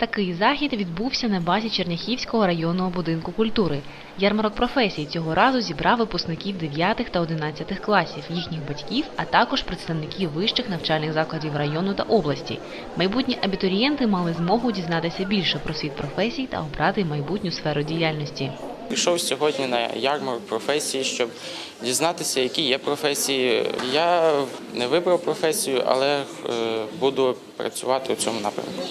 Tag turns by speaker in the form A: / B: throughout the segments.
A: Такий захід відбувся на базі Черняхівського районного будинку культури. Ярмарок професій цього разу зібрав випускників 9 та 11 класів, їхніх батьків, а також представників вищих навчальних закладів району та області. Майбутні абітурієнти мали змогу дізнатися більше про світ професій та обрати майбутню сферу діяльності.
B: Пішов сьогодні на ярмарок професії, щоб дізнатися, які є професії. Я не вибрав професію, але е, буду працювати у цьому напрямку.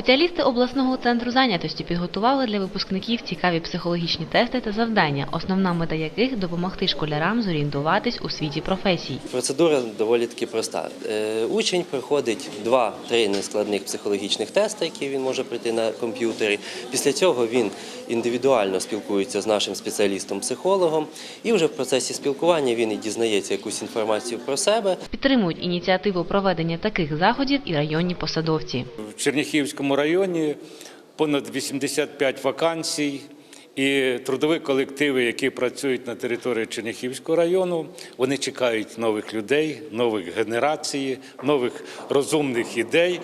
A: Спеціалісти обласного центру зайнятості підготували для випускників цікаві психологічні тести та завдання, основна мета яких допомогти школярам зорієнтуватись у світі професій.
C: Процедура доволі таки проста. Е, Учень проходить два-три нескладних психологічних тести, які він може пройти на комп'ютері. Після цього він індивідуально спілкується з нашим спеціалістом-психологом, і вже в процесі спілкування він і дізнається якусь інформацію про себе.
A: Підтримують ініціативу проведення таких заходів і районні посадовці.
D: В Черніхівському районі понад 85 вакансій. І трудові колективи, які працюють на території Черніхівського району, вони чекають нових людей, нових генерацій, нових розумних ідей,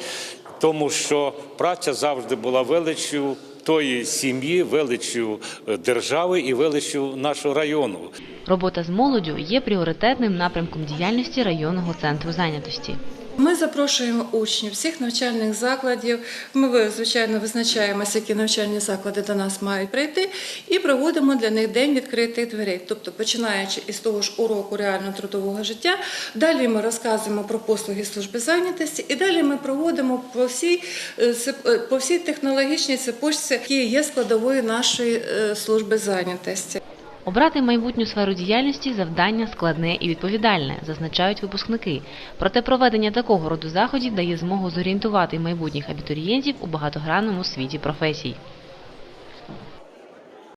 D: тому що праця завжди була величчю тої сім'ї, величчю е, держави і величчю нашого району.
A: Робота з молоддю є пріоритетним напрямком діяльності районного центру зайнятості.
E: Ми запрошуємо учнів всіх навчальних закладів. Ми ви- звичайно визначаємося, які навчальні заклади до нас мають прийти, і проводимо для них день відкритих дверей. Тобто, починаючи із того ж уроку реального трудового життя, далі ми розказуємо про послуги служби зайнятості, і далі ми проводимо по всій е, е, по всій технологічній цепочці, які є складовою нашої е, служби зайнятості.
A: Обрати майбутню сферу діяльності завдання складне і відповідальне, зазначають випускники. Проте проведення такого роду заходів дає змогу зорієнтувати майбутніх абітурієнтів у багатогранному світі професій.